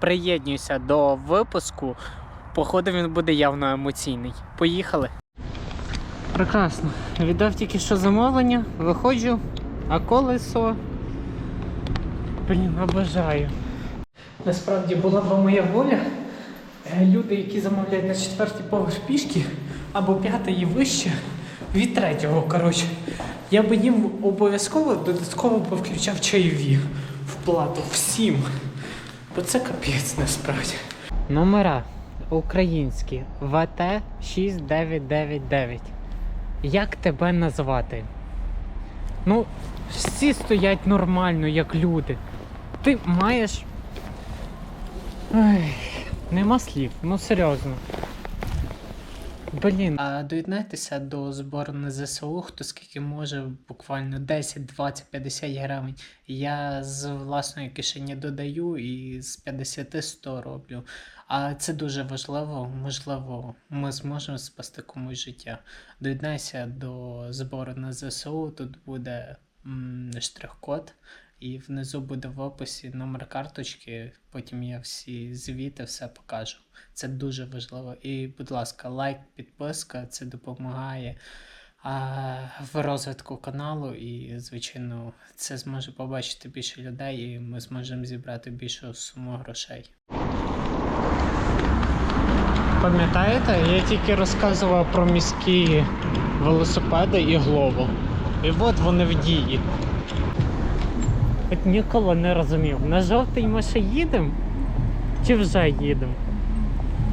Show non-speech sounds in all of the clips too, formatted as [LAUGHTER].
Приєднуюся до випуску. Походу він буде явно емоційний. Поїхали. Прекрасно. Віддав тільки що замовлення, виходжу, а колесо. Блін, обожаю. Насправді була б моя воля. е, Люди, які замовляють на четвертий поверх пішки або п'ятий і вище, від третього, коротше. Я би їм обов'язково додатково би включав чайові в плату всім. Бо це капець насправді. Номера українські ВТ 6999. Як тебе назвати? Ну, всі стоять нормально, як люди. Ти маєш. Ой, нема слів, ну серйозно. Блін, а доєднайтеся до збору на ЗСУ, хто скільки може, буквально 10, 20, 50 гривень. Я з власної кишені додаю і з 50 100 роблю. А це дуже важливо. Можливо, ми зможемо спасти комусь життя. Доєднайся до збору на ЗСУ. Тут буде штрих-код, і внизу буде в описі номер карточки. Потім я всі звіти, все покажу. Це дуже важливо. І, будь ласка, лайк, підписка, це допомагає а, в розвитку каналу. І, звичайно, це зможе побачити більше людей, і ми зможемо зібрати більшу суму грошей. Пам'ятаєте, я тільки розказував про міські велосипеди і глобу. І от вони в дії. От ніколи не розумів, на жовтий ми ще їдемо чи вже їдемо?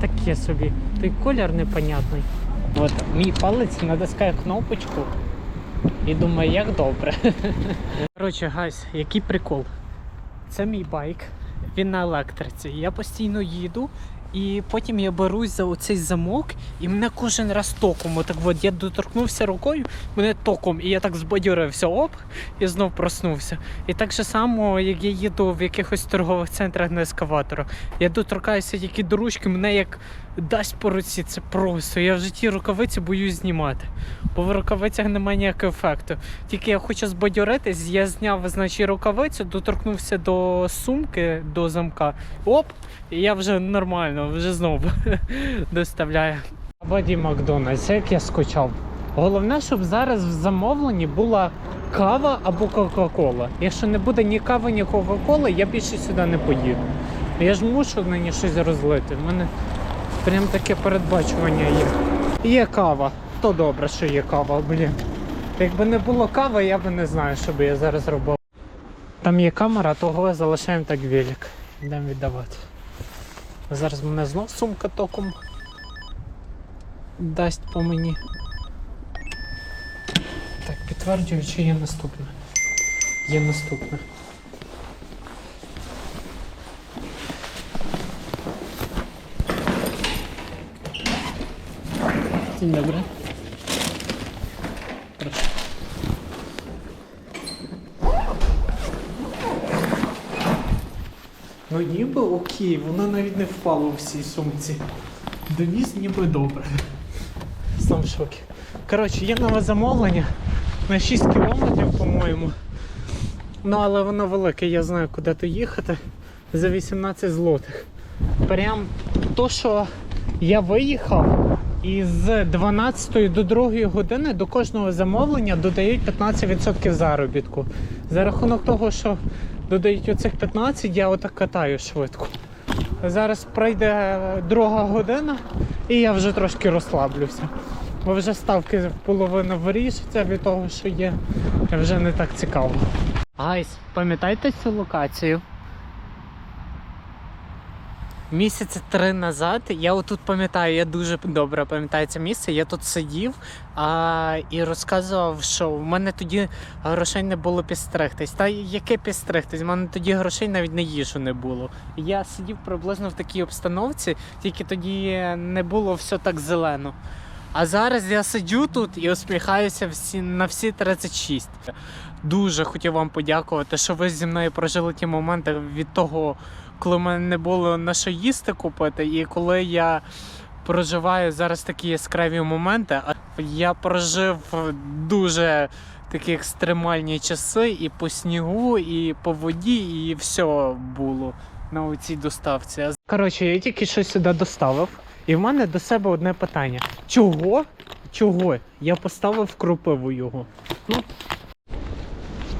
Таке собі. Той колір непонятний. От мій палець натискає кнопочку і думає, як добре. [LAUGHS] Коротше, гайс, який прикол. Це мій байк, він на електриці. Я постійно їду, і потім я берусь за оцей замок, і мене кожен раз током. Отак от я доторкнувся рукою, мене током, і я так збадьорився, оп, і знов проснувся. І так же само, як я їду в якихось торгових центрах на ескаваторах. Я доторкаюся тільки до ручки, мене як дасть по руці, це просто. Я в житті рукавиці боюсь знімати. Бо в рукавицях немає ніякого ефекту. Тільки я хочу збадьоритись, я зняв, значить, рукавицю, доторкнувся до сумки, до замка. Оп! І я вже нормально, вже знову [LAUGHS] доставляю. Воді Макдональдс, як я скучав. Головне, щоб зараз в замовленні була кава або Кока-Кола. Якщо не буде ні кави, ні Кока-Коли, я більше сюди не поїду. Я ж мушу мені щось розлити. У мене прям таке передбачування є. Є кава. То добре, що є кава, блін. Якби не було кави, я би не знаю, що би я зараз робив. Там є камера, того залишаємо так велик. Йдемо віддавати. Зараз мене знов сумка током дасть по мені. Так, підтверджую, чи є наступне. Є наступне. Dzień dobry. Proszę. Ну ніби окей, воно навіть не впало в цій сумці. Довіз ніби добре. Сам в шокі. Коротше, є нове замовлення на 6 кілометрів, по-моєму. Ну, але воно велике, я знаю, куди то їхати. За 18 злотих. Прям то, що я виїхав, і з 12 до 2 години до кожного замовлення додають 15% заробітку. За рахунок того, що додають оцих 15, я отак катаю швидко. Зараз пройде друга година, і я вже трошки розслаблюся. Бо вже ставки половина вирішиться від того, що є. Вже не так цікаво. Гайс, пам'ятаєте цю локацію? Місяці три назад я отут пам'ятаю, я дуже добре пам'ятаю це місце. Я тут сидів а, і розказував, що в мене тоді грошей не було підстригтись. Та яке підстригтись? У мене тоді грошей навіть на їжу не було. Я сидів приблизно в такій обстановці, тільки тоді не було все так зелено. А зараз я сиджу тут і усміхаюся всі, на всі 36. Дуже хотів вам подякувати, що ви зі мною прожили ті моменти від того, коли в мене не було на що їсти купити, і коли я проживаю зараз такі яскраві моменти, я прожив дуже такі екстремальні часи і по снігу, і по воді, і все було. на оцій доставці. Коротше, я тільки що сюди доставив, і в мене до себе одне питання. Чого? Чого? Я поставив кропиву його. Ну.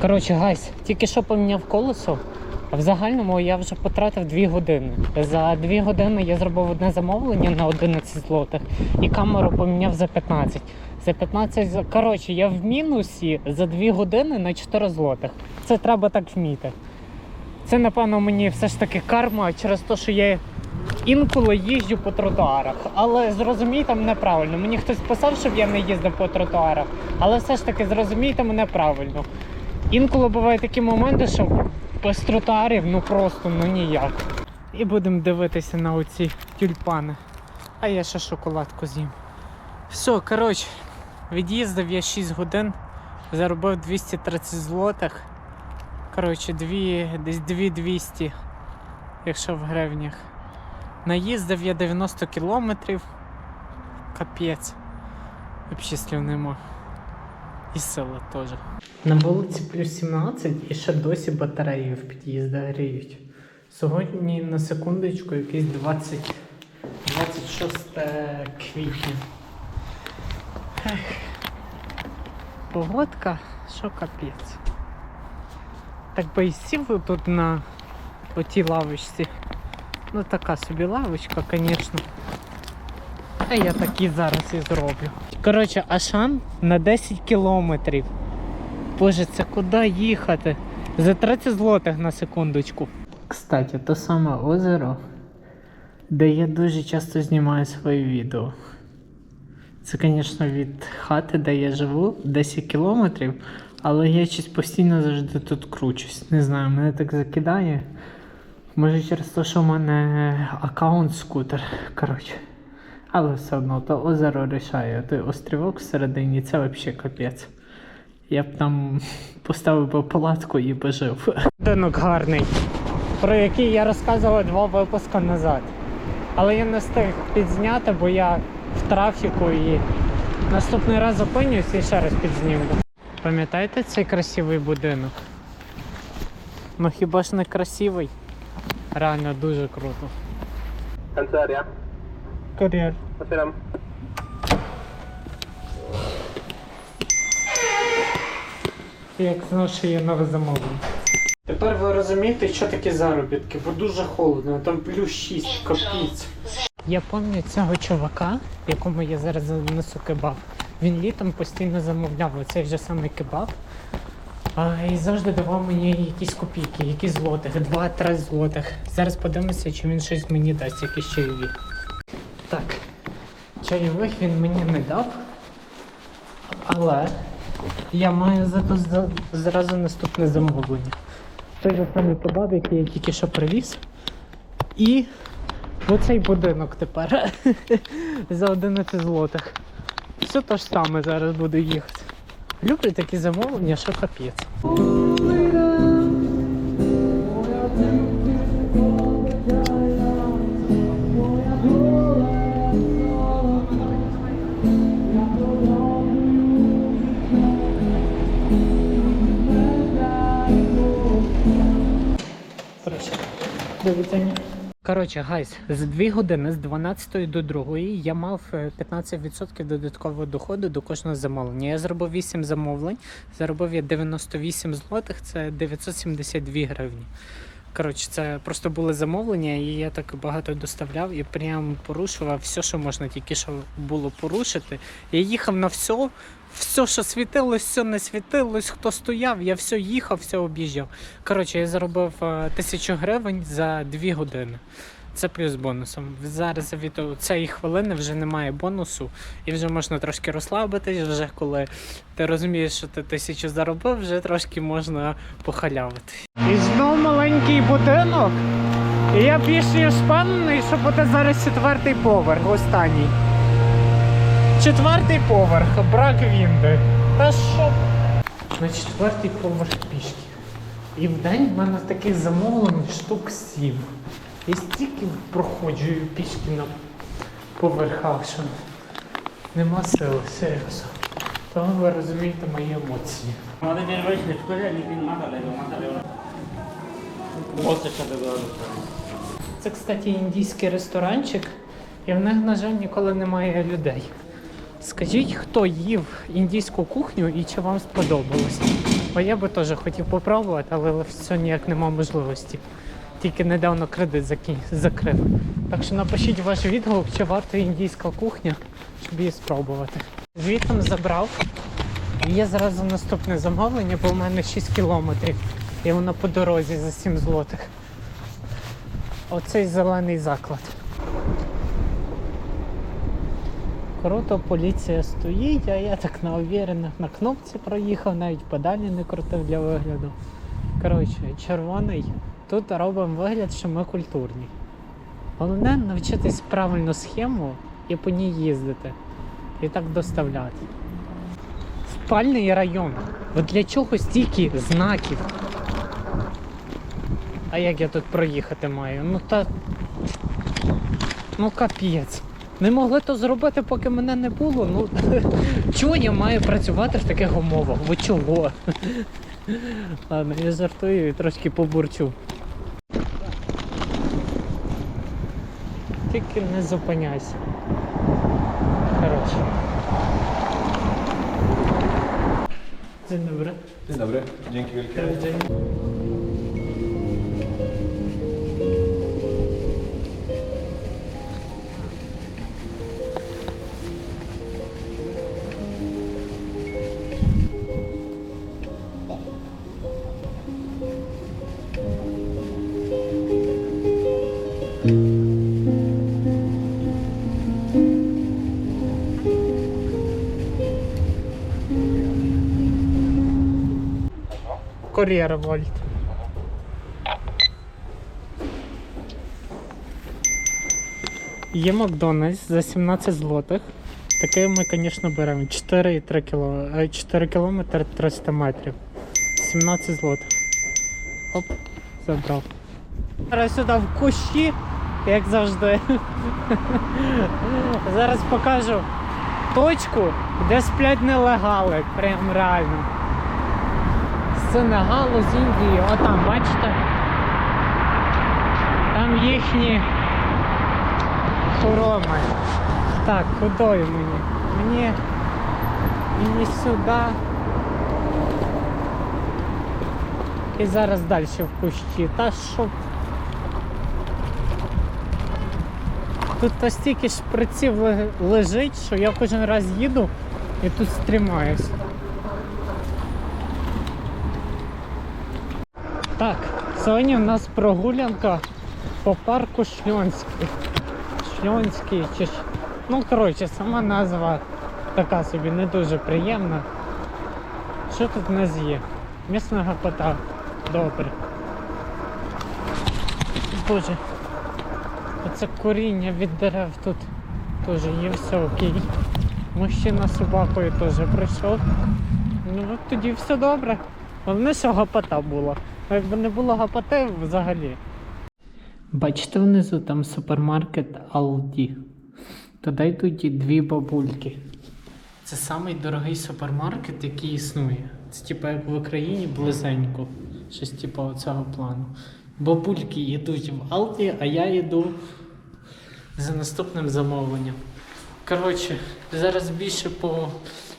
Коротше, гайс, тільки що поміняв колесо. В загальному я вже потратив 2 години. За 2 години я зробив одне замовлення на 11 злотих і камеру поміняв за 15. За 15 з- Коротше, я в мінусі за 2 години на 4 злотих. Це треба так вміти. Це, напевно, мені все ж таки карма через те, що я інколи їжджу по тротуарах. Але зрозумійте мене правильно. Мені хтось писав, щоб я не їздив по тротуарах, але все ж таки зрозумійте мене правильно. Інколи бувають такі моменти, що без тротуарів ну просто ну ніяк. І будемо дивитися на оці тюльпани. А я ще шоколадку з'їм. Все, коротше, від'їздив я 6 годин, заробив 230 злотих. Коротше, дві, десь 2200, якщо в гривнях. Наїздив я 90 кілометрів. Капець. Обчислів нема. І сила теж. На вулиці плюс 17 і ще досі батареї в під'їздах гріють. Сьогодні на секундочку якийсь 20, 26 квітня. Ех. Погодка, що капець. Так би і сів тут на отій лавочці. Ну така собі лавочка, звісно. А я так і зараз і зроблю. Коротше, Ашан на 10 кілометрів. Боже, це куди їхати? За 30 злотих на секундочку. Кстати, то саме озеро, де я дуже часто знімаю свої відео. Це, звісно, від хати, де я живу, 10 кілометрів, але я щось постійно завжди тут кручусь. Не знаю, мене так закидає. Може через те, що в мене аккаунт скутер. Коротше. Але все одно то озеро рішає. Той острівок всередині це взагалі капець. Я б там [LAUGHS] поставив би палатку і би жив. Будинок гарний, про який я розказував два випуски назад. Але я не встиг підзняти, бо я в трафіку і наступний раз зупинюсь і ще раз підзніму. Пам'ятаєте цей красивий будинок? Ну хіба ж не красивий? Реально дуже круто. Cancer, Кар'єр. Otwieram. Як знав, що є нове замовлення. Тепер ви розумієте, що таке заробітки, бо дуже холодно, там плюс 6 копійць. Я пам'ятаю цього чувака, якому я зараз несу кебаб. Він літом постійно замовляв оцей вже самий кебаб. А, і завжди давав мені якісь копійки, якісь злотих, 2-3 злотих. Зараз подивимося, чи він щось мені дасть, якісь чайові. Так, чайових він мені не дав. Але я маю зато зразу наступне замовлення. Той же самий кебаб, який я тільки що привіз. І оцей будинок тепер [LAUGHS] за 11 злотих. Все те ж саме зараз буду їхати. Люблю такі замовлення, що капець. Коротше, гайс, за 2 години з 12 до 2 я мав е, 15% додаткового доходу до кожного замовлення. Я зробив 8 замовлень, заробив я 98 злотих, це 972 гривні. Коротше, це просто були замовлення, і я так багато доставляв і прям порушував все, що можна тільки що було порушити. Я їхав на все, все, що світилось, все не світилось, хто стояв, я все їхав, все об'їжджав. Коротше, я заробив е, тисячу гривень за 2 години. Це плюс бонусом. Зараз від цієї хвилини вже немає бонусу, і вже можна трошки розслабитись, вже коли ти розумієш, що ти тисячу заробив, вже трошки можна похалявити. І знов маленький будинок. І я більш ніж впевнений, що буде зараз четвертий поверх, останній четвертий поверх, брак вінди. Та що? На четвертий поверх пішки. І в день в мене таких замовлений штук сів. Я стільки проходжую пішки на поверхах, що нема сили, серйозно. Тому ви розумієте мої емоції. Це, кстати, індійський ресторанчик, і в них, на жаль, ніколи немає людей. Скажіть, хто їв індійську кухню і чи вам сподобалось? Бо я би теж хотів попробувати, але все ніяк нема можливості. Тільки недавно кредит закрив. Так що напишіть ваш відгук, чи варта індійська кухня, щоб її спробувати. Звітом забрав. Є зразу наступне замовлення, бо у мене 6 кілометрів. І воно по дорозі за 7 злотих. Оцей зелений заклад. Круто, поліція стоїть, а я так на увірених на кнопці проїхав, навіть подалі не крутив для вигляду. Коротше, червоний. Тут робимо вигляд, що ми культурні. Головне навчитись правильну схему і по ній їздити. І так доставляти. Спальний район. От для чого стільки знаків? А як я тут проїхати маю? Ну та. Ну капець. Не могли то зробити, поки мене не було. Ну чого я маю працювати в таких умовах? Ви чого? [LAUGHS] Ладно, я жартую і трошки побурчу. Тільки не зупиняйся. Коротше. Dzień dobry. Dzień dobry, dzięki wielkie. Dzień. Кур'єр Вольт. Є Макдональдс за 17 злотих. Таке ми, звісно, беремо 4,3 кіло... е, 4 кілометри 300 метрів. 17 злотих. Оп, забрав. Зараз сюди в кущі, як завжди. Зараз покажу точку, де сплять нелегали. Прям реально Сенегалу, з Індії. Отам, бачите? Там їхні хороми. Так, кудою мені? Мені. Мені сюди. І зараз далі в кущі. Та що? Тут то стільки шприців лежить, що я кожен раз їду і тут стрімаюсь. Так, сьогодні в нас прогулянка по парку Шльонський. Шльонський чи. Ну, коротше, сама назва така собі не дуже приємна. Що тут в нас є? Місна гапота. Добре. Боже. Оце коріння від дерев тут теж є все окей. Мужчина з собакою теж прийшов. Ну тоді все добре. Головне, що гапота була. Якби не було гапоти взагалі. Бачите внизу там супермаркет Aldi. Туди йдуть і дві бабульки. Це самий дорогий супермаркет, який існує. Це типу як в Україні близенько. Щось типу цього плану. Бабульки йдуть в Aldi, а я йду за наступним замовленням. Коротше, зараз більше по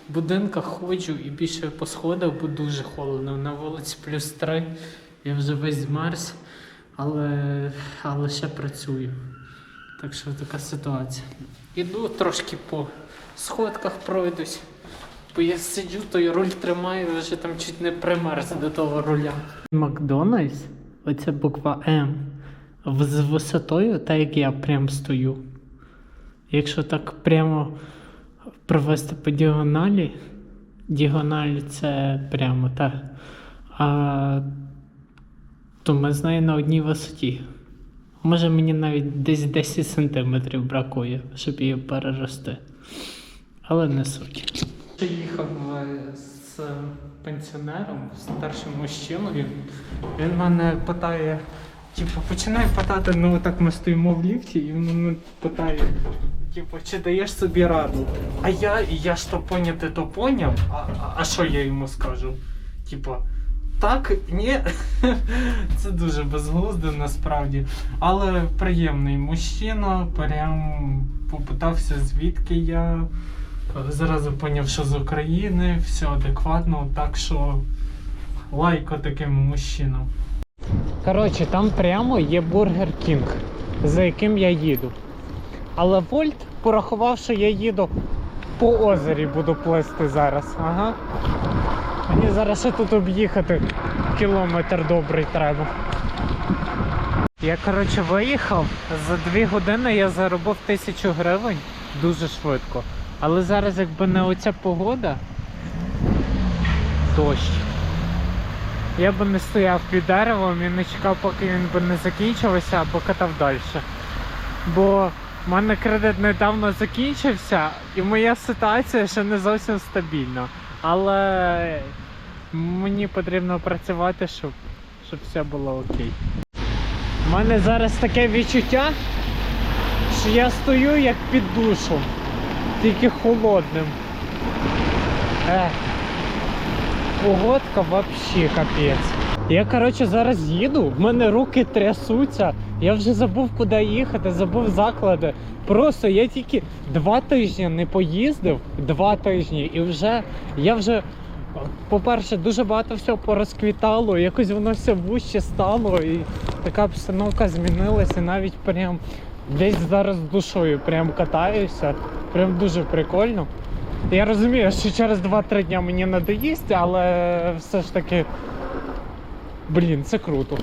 будинках ходжу і більше по сходах, бо дуже холодно. На вулиці плюс 3. Я вже весь змерз, але, але ще працюю. Так що така ситуація. Іду трошки по сходках пройдусь. Бо я сиджу, той руль тримаю, вже там чуть не примерз до того руля. Макдональдс, оця буква М, з висотою, так як я прям стою. Якщо так прямо провести по діагоналі, діагональ це прямо так. А то ми з нею на одній висоті. Може мені навіть десь 10 сантиметрів бракує, щоб її перерости. Але не суть. Я їхав е, з пенсіонером, старшим мужчиною. Він мене питає, типу, починає питати, ну так ми стоїмо в ліфті, і він мене питає, типу, чи даєш собі раду? А я, я ж то поняти, то поняв, а, а, що я йому скажу? Типу, так, ні. [LAUGHS] Це дуже безглуздо насправді. Але приємний мужчина, прям попитався, звідки я. Зразу поняв, що з України, все адекватно, так що лайко таким мужчинам. Коротше, там прямо є Бургер Кінг, за яким я їду. Але Вольт порахував, що я їду по озері буду плисти зараз. Ага. Мені зараз ще тут об'їхати кілометр добрий треба. Я, коротше, виїхав. За дві години я заробив тисячу гривень дуже швидко. Але зараз, якби не оця погода, дощ. Я би не стояв під деревом і не чекав, поки він би не закінчився, або катав далі. Бо в мене кредит недавно закінчився, і моя ситуація ще не зовсім стабільна. Але мені потрібно працювати, щоб, щоб все було окей. У мене зараз таке відчуття, що я стою як під душем, тільки холодним. Ех. Погодка вообще капець. Я, коротше, зараз їду, в мене руки трясуться. Я вже забув, куди їхати, забув заклади. Просто я тільки два тижні не поїздив, два тижні, і вже я вже, по-перше, дуже багато всього порозквітало, якось воно все вуще стало, і така обстановка змінилася, навіть прям десь зараз душою прям катаюся. Прям дуже прикольно. Я розумію, що через 2-3 дня мені надоїсть, але все ж таки. Блін, це круто.